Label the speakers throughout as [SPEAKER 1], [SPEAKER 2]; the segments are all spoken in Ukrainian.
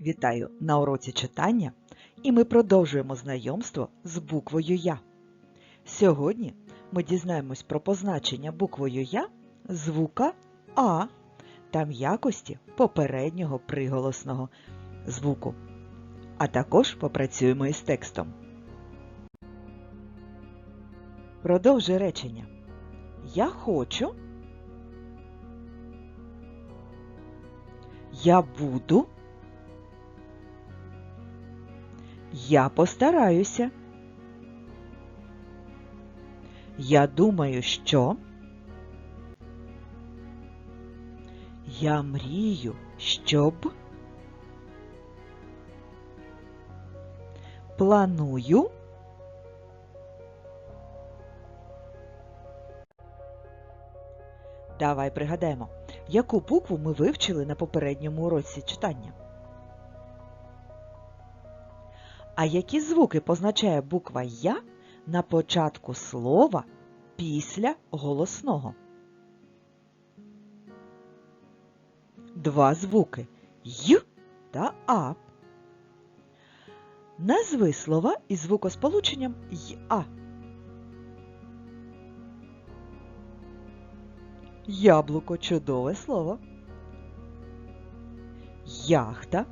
[SPEAKER 1] Вітаю на уроці читання, і ми продовжуємо знайомство з буквою Я. Сьогодні ми дізнаємось про позначення буквою Я звука А та м'якості попереднього приголосного звуку. А також попрацюємо із текстом. Продовжуй речення. Я хочу. Я буду. Я постараюся. Я думаю, що. Я мрію, щоб. Планую. Давай пригадаємо, яку букву ми вивчили на попередньому уроці читання. А які звуки позначає буква Я на початку слова після голосного? Два звуки Й та А. Назви слова із звукосполученням й-а. Яблуко чудове слово. Яхта.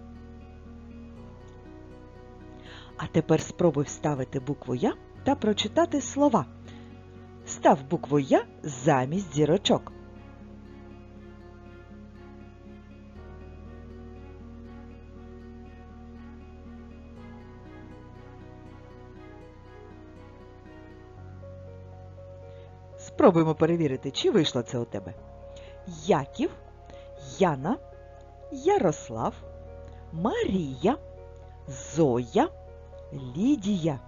[SPEAKER 1] А тепер спробуй вставити букву Я та прочитати слова. Став букву Я замість зірочок. Спробуємо перевірити, чи вийшло це у тебе. Яків, Яна, Ярослав, Марія, Зоя, Лідія.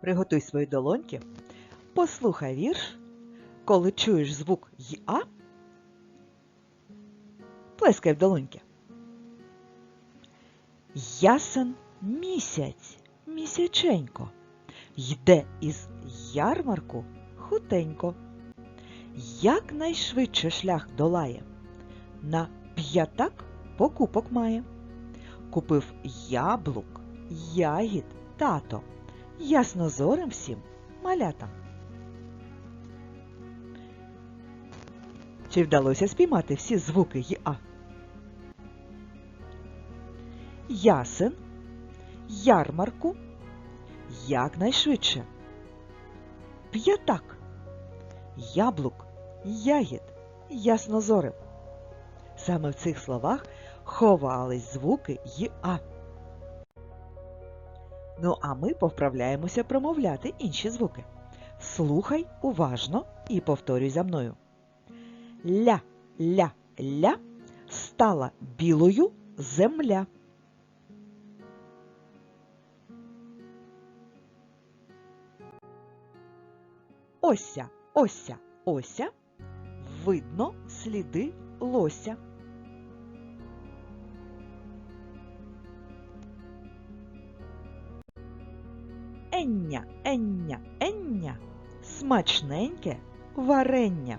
[SPEAKER 1] Приготуй свої долоньки, послухай вірш, коли чуєш звук «я», плескай в долоньки. Ясен місяць, місяченько, йде із ярмарку хутенько. Якнайшвидше шлях долає, на п'ятак покупок має. Купив яблук, ягід, тато, яснозорим всім малятам. Чи вдалося спіймати всі звуки «я»? Ясен, ярмарку, якнайшвидше. П'ятак, яблук, ягід, яснозорим. Саме в цих словах ховались звуки «я». Ну, а ми повправляємося промовляти інші звуки. Слухай уважно і повторюй за мною. Ля, ля, ля стала білою земля. Ося, ося, ося. Видно сліди лося. Ення, ення, ення. Смачненьке варення.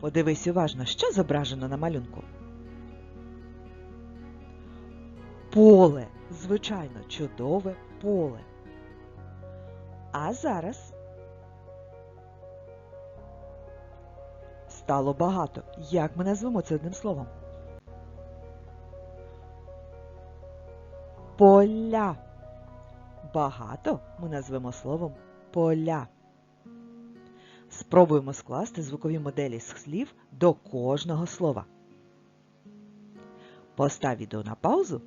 [SPEAKER 1] Подивись уважно, що зображено на малюнку. Поле, звичайно, чудове поле. А зараз стало багато. Як ми назвемо це одним словом? Поля. Багато ми назвемо словом поля. Спробуємо скласти звукові моделі з слів до кожного слова. Постав відео на паузу,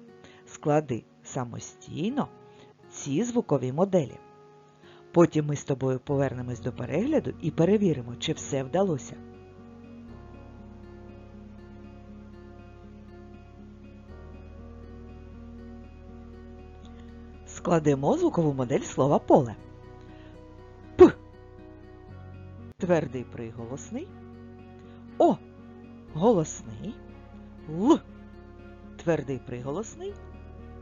[SPEAKER 1] склади самостійно ці звукові моделі. Потім ми з тобою повернемось до перегляду і перевіримо, чи все вдалося. Складемо звукову модель слова поле. П. Твердий приголосний. О. Голосний. Л. Твердий приголосний.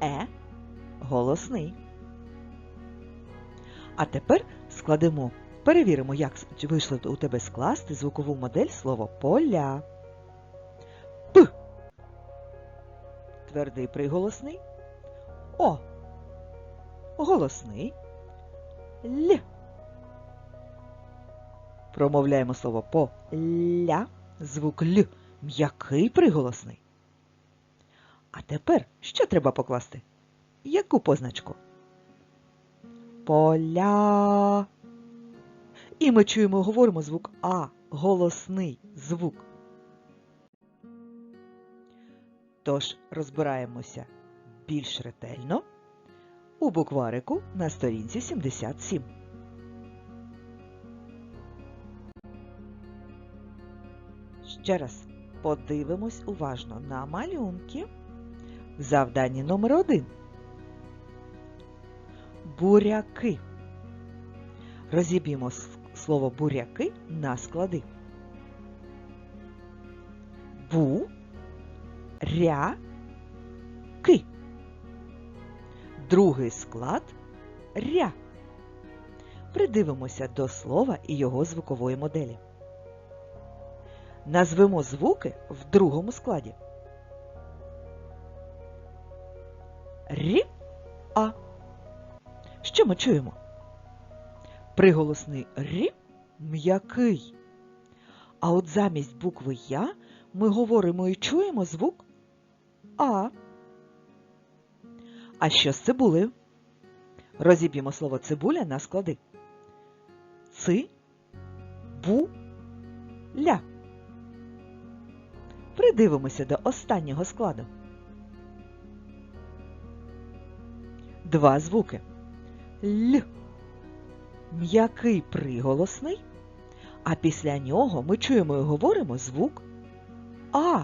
[SPEAKER 1] Е. Голосний. А тепер складемо, перевіримо, як вийшло у тебе скласти звукову модель слово поля. П. Твердий приголосний. О. Голосний. Л. Промовляємо слово поля. Звук Л. М'який приголосний. А тепер що треба покласти? Яку позначку? Поля. І ми чуємо, говоримо звук А, голосний звук. Тож розбираємося більш ретельно у букварику на сторінці 77. Ще раз подивимось уважно на малюнки. В завданні номер один. Буряки. Розіб'ємо слово буряки на склади. Бу, ря, Другий склад ря. Придивимося до слова і його звукової моделі. Назвемо звуки в другому складі. Рі, а. Що ми чуємо? Приголосний рі м'який. А от замість букви Я ми говоримо і чуємо звук А. А що з цибулею? Розіб'ємо слово цибуля на склади. Ци, бу, ля. Придивимося до останнього складу. Два звуки. Л. М'який приголосний, а після нього ми чуємо і говоримо звук А.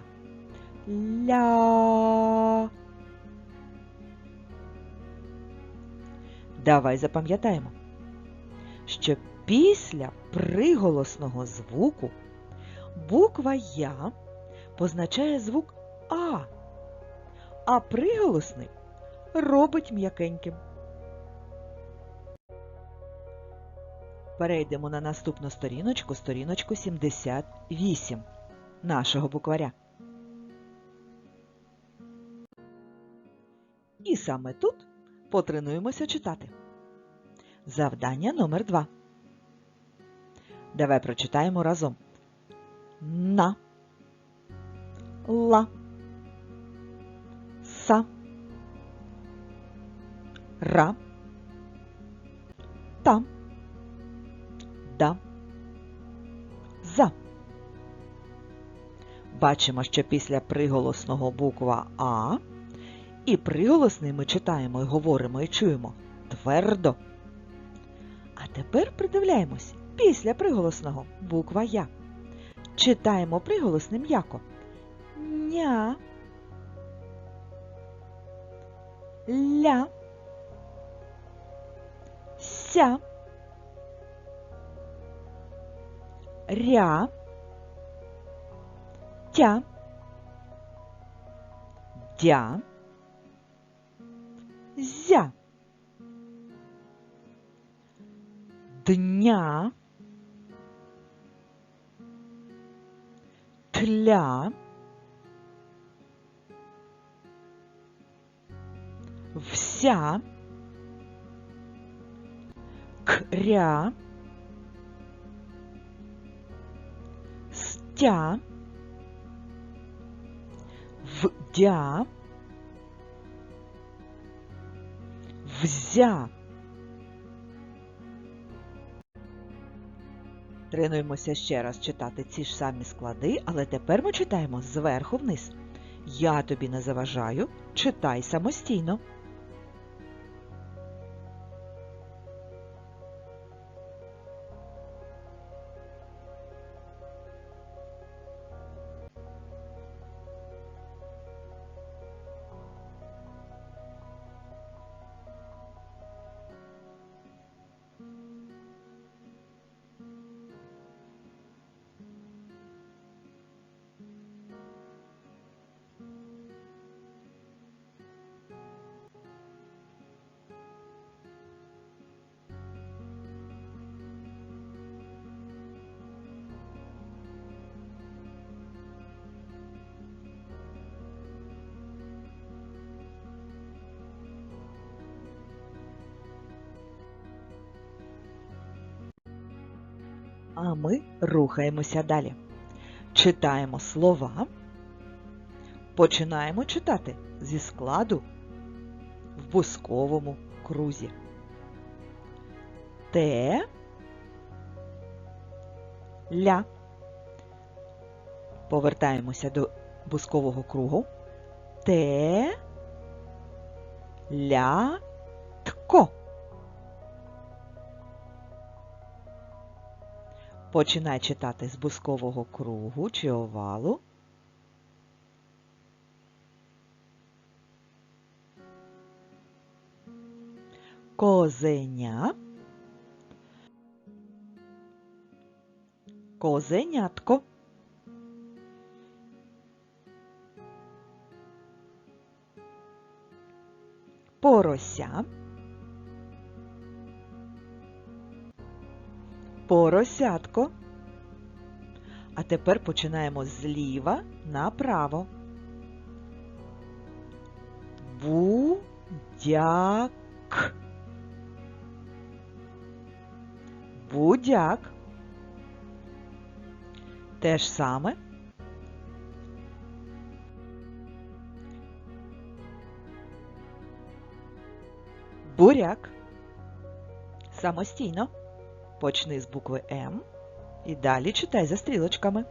[SPEAKER 1] Ля. Давай запам'ятаємо, що після приголосного звуку буква Я позначає звук А, а приголосний робить м'якеньким. Перейдемо на наступну сторіночку, сторіночку 78 нашого букваря. І саме тут потренуємося читати. Завдання номер 2. Давай прочитаємо разом. На. Ла. Са. Ра. Та. Да. За. Бачимо, що після приголосного буква А і приголосний ми читаємо і говоримо і чуємо твердо. А тепер придивляємось після приголосного буква Я. Читаємо приголосним м'яко. Ня. Ля. Ся. Ря. Тя. Дя. Дня. Тля. Вся. Кря. Стя. Вдя. Взя. Тренуємося ще раз читати ці ж самі склади, але тепер ми читаємо зверху вниз. Я тобі не заважаю, читай самостійно. А ми рухаємося далі. Читаємо слова. Починаємо читати зі складу в бусковому крузі. Те ля. Повертаємося до бускового кругу. Те ля тко. Починай читати з бускового кругу чи овалу. Козеня. Козенятко. Порося. Поросятко. А тепер починаємо зліва направо. Будяк. Будяк. Те ж саме. Буряк. Самостійно. Почни з букви М і далі читай за стрілочками.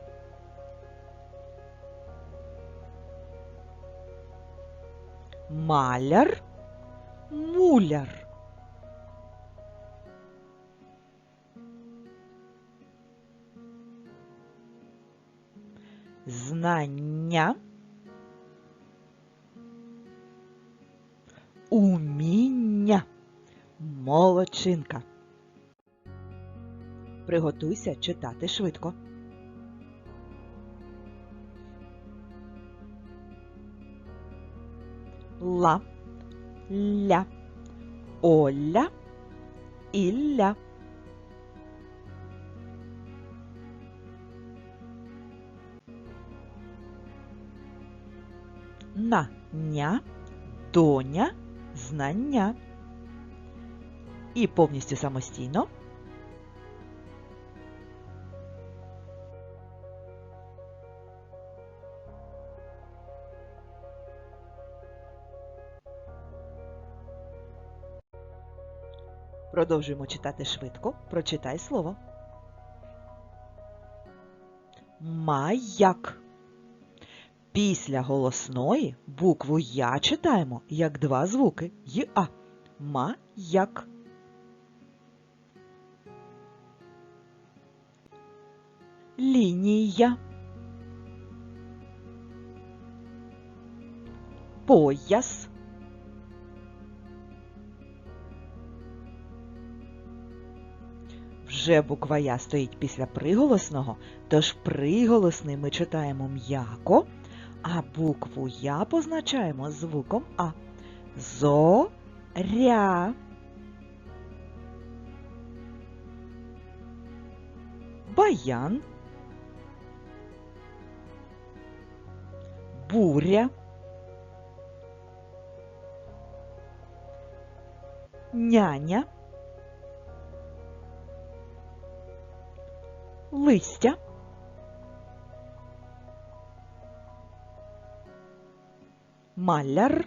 [SPEAKER 1] Маляр, муляр. Знання. Уміння. Молодчинка. Приготуйся читати швидко. Ла, ля, Оля, Ілля. На, ня, доня, знання. І повністю самостійно Продовжуємо читати швидко. Прочитай слово. Маяк. Після голосної букву Я читаємо як два звуки й-а. Маяк. Лінія. Пояс. Вже буква Я стоїть після приголосного, тож приголосний ми читаємо м'яко, а букву Я позначаємо звуком А. Зоря. Баян. Буря. Няня. Листя, маляр,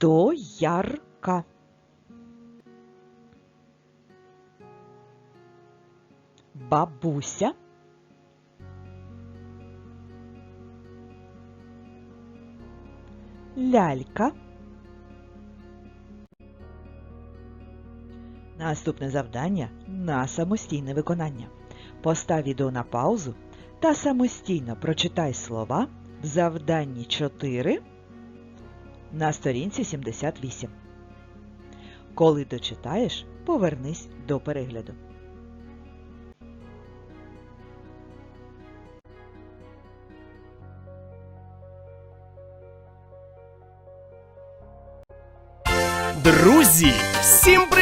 [SPEAKER 1] доярка, бабуся, лялька. Наступне завдання на самостійне виконання. Постав відео на паузу та самостійно прочитай слова в завданні 4 на сторінці 78. Коли дочитаєш, повернись до перегляду.
[SPEAKER 2] Друзі, всім привіт!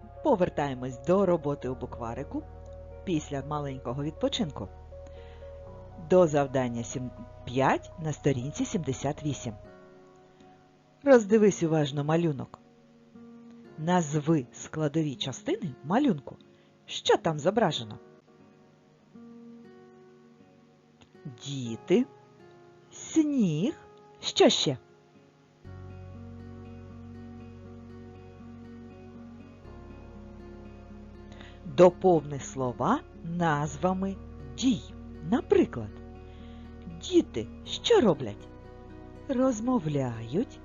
[SPEAKER 1] повертаємось до роботи у букварику після маленького відпочинку. До завдання 5 на сторінці 78. Роздивись уважно малюнок. Назви складові частини малюнку. Що там зображено? Діти, сніг. Що ще? Доповни слова назвами дій. Наприклад, діти що роблять? Розмовляють.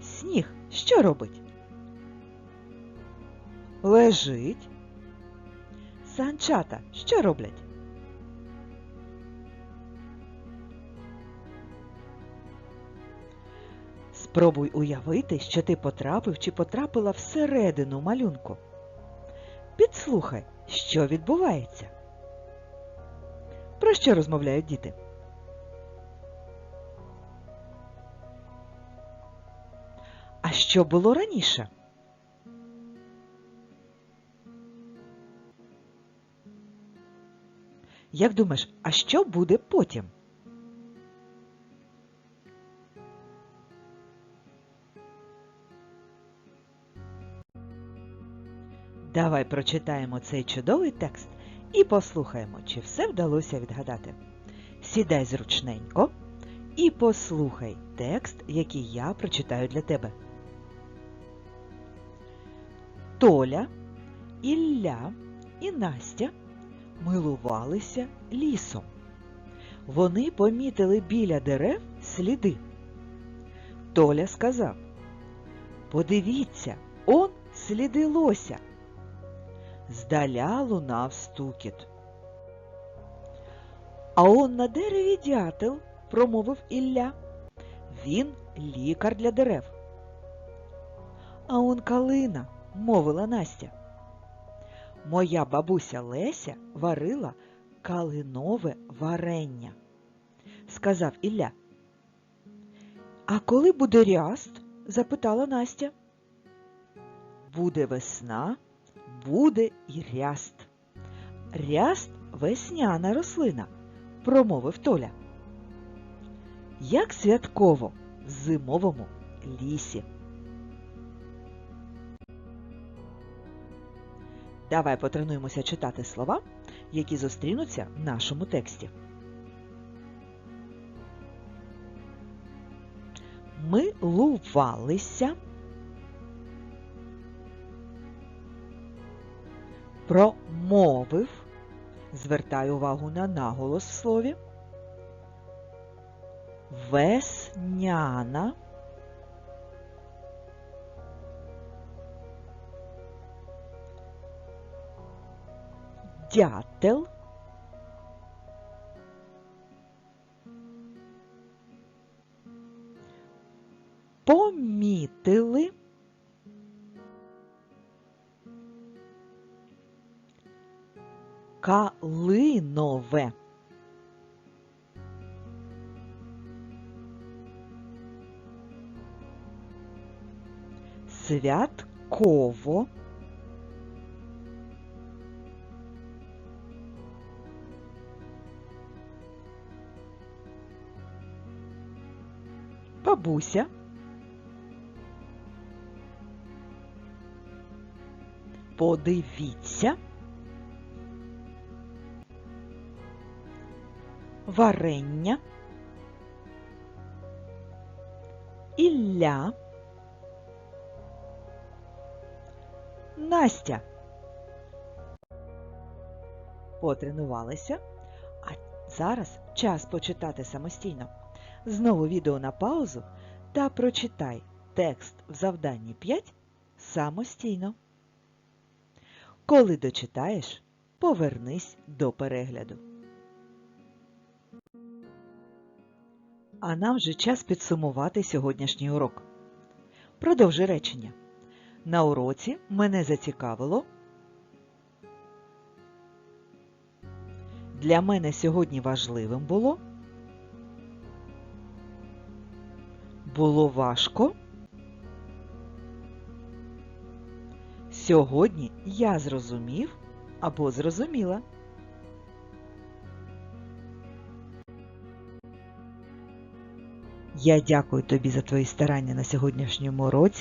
[SPEAKER 1] Сніг що робить? Лежить. Санчата що роблять? Спробуй уявити, що ти потрапив чи потрапила всередину малюнку. Підслухай, що відбувається. Про що розмовляють діти? А що було раніше? Як думаєш, а що буде потім? Давай прочитаємо цей чудовий текст і послухаємо, чи все вдалося відгадати. Сідай зручненько і послухай текст, який я прочитаю для тебе. Толя, Ілля і Настя милувалися лісом. Вони помітили біля дерев сліди. Толя сказав Подивіться, он сліди лося. Здаля лунав стукіт. А он на дереві дятел, промовив Ілля. Він лікар для дерев. А он калина, мовила Настя. Моя бабуся Леся варила калинове варення, сказав Ілля. А коли буде ряст? запитала Настя. Буде весна, буде і ряст. Ряст весняна рослина, промовив Толя. Як святково в зимовому лісі. Давай потренуємося читати слова, які зустрінуться в нашому тексті. Милувалися. Промовив. Звертаю увагу на наголос в слові. Весняна. Дятел. Калинове. Святково. Бабуся. Подивіться. Варення. Ілля. Настя. Потренувалися. А зараз час почитати самостійно. Знову відео на паузу та прочитай текст в завданні 5 самостійно. Коли дочитаєш, повернись до перегляду. А нам вже час підсумувати сьогоднішній урок. Продовжи речення. На уроці мене зацікавило. Для мене сьогодні важливим було. Було важко. Сьогодні я зрозумів або зрозуміла. Я дякую тобі за твої старання на сьогоднішньому уроці.